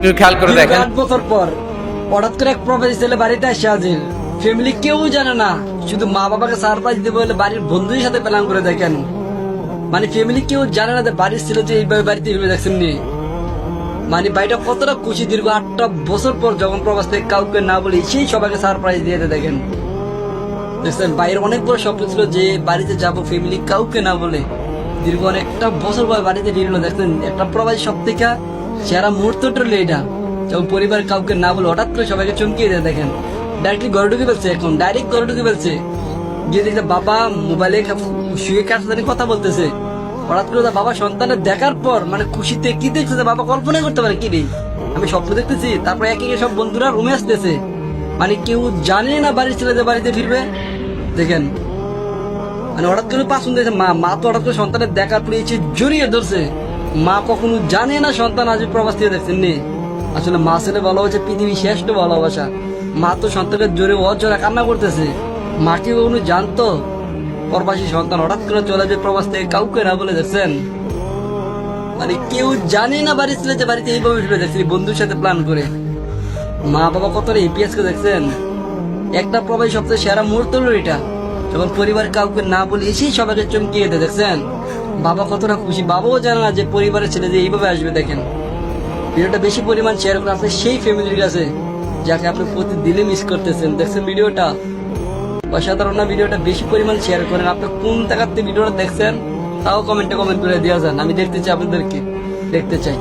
খেয়াল করে দেখেন। আট বছর পর হঠাৎ করে এক প্রবাসী ছেলে বাড়িতে আসে হাজির। ফ্যামিলি কেউ জানে না শুধু মা বাবাকে সারপ্রাইজ বলে বাড়ির বন্ধুদের সাথে প্ল্যান করে দেখেন। মানে ফ্যামিলি কেউ জানে না যে বাড়ির ছেলে যে এইভাবে বাড়িতে এভাবে দেখছেন নি মানে বাড়িটা কতটা খুশি দীর্ঘ আটটা বছর পর যখন প্রবাস থেকে কাউকে না বলে সেই সবাইকে সারপ্রাইজ দিয়ে দেখেন। দেখছেন বাইরের অনেক বড় স্বপ্ন ছিল যে বাড়িতে যাব ফ্যামিলি কাউকে না বলে। দীর্ঘ অনেকটা বছর পর বাড়িতে ফিরলো দেখছেন একটা প্রবাসী সব থেকে সেরা মুহূর্তটা হলো এটা। যখন পরিবার কাউকে না বলে হঠাৎ করে সবাইকে চমকিয়ে দেয়, দেখেন ডাইরেক্টলি ঘরে ঢুকে ফেলছে এখন ডাইরেক্ট ঘরে ঢুকে ফেলছে। গিয়ে দেখছে বাবা মোবাইলে শুয়ে কার সাথে কথা বলতেছে। হঠাৎ করে বাবা সন্তানের দেখার পর মানে খুশিতে কি দেখতেছে বাবা কল্পনা করতে পারে কি রে আমি স্বপ্ন দেখতেছি, তারপর একে একে সব বন্ধুরা রুমে আসতেছে। মানে কেউ জানে না বাড়ির ছেলেদের বাড়িতে ফিরবে। দেখেন মানে হঠাৎ করে পাশুন দিয়েছে মা মা তো হঠাৎ করে সন্তানের দেখার পরে জড়িয়ে ধরছে। মা কখনো জানে না সন্তান আজ প্রবাস থেকে দেখছেন নি আসলে মা ছেলে ভালোবাসা পৃথিবীর শ্রেষ্ঠ ভালোবাসা। মা তো সন্তানের জোরে অজোরে কান্না করতেছে। মা কি কখনো জানতো? প্রবাসী সন্তান হঠাৎ করে চলে যায় প্রবাস থেকে কাউকে না বলে দেখছেন মানে কেউ জানে না বাড়ি ছেলে যে বাড়িতে এইভাবে ফিরে দেখছেন বন্ধুর সাথে প্ল্যান করে। মা বাবা কতটা এপিএস কে দেখছেন। একটা প্রবাসী সবচেয়ে সেরা মুহূর্ত হলো এটা। যখন পরিবার কাউকে না বলে এসেই সবাইকে চমকিয়ে দেখছেন? বাবা কতটা খুশি? বাবাও জানে না যে পরিবারের ছেলে যে এইভাবে আসবে, দেখেন। ভিডিওটা বেশি পরিমাণ শেয়ার করে আপনি সেই ফ্যামিলির কাছে যাকে আপনি প্রতিদিনই মিস করতেছেন। দেখছেন ভিডিওটা? অসাধারণ না ভিডিওটা? বেশি পরিমাণ শেয়ার করেন। আপনি কোন জায়গাতে ভিডিওটা দেখছেন, তাও কমেন্টে কমেন্ট করে দেওয়া যান। আমি দেখতে চাই আপনাদেরকে। দেখতে চাই।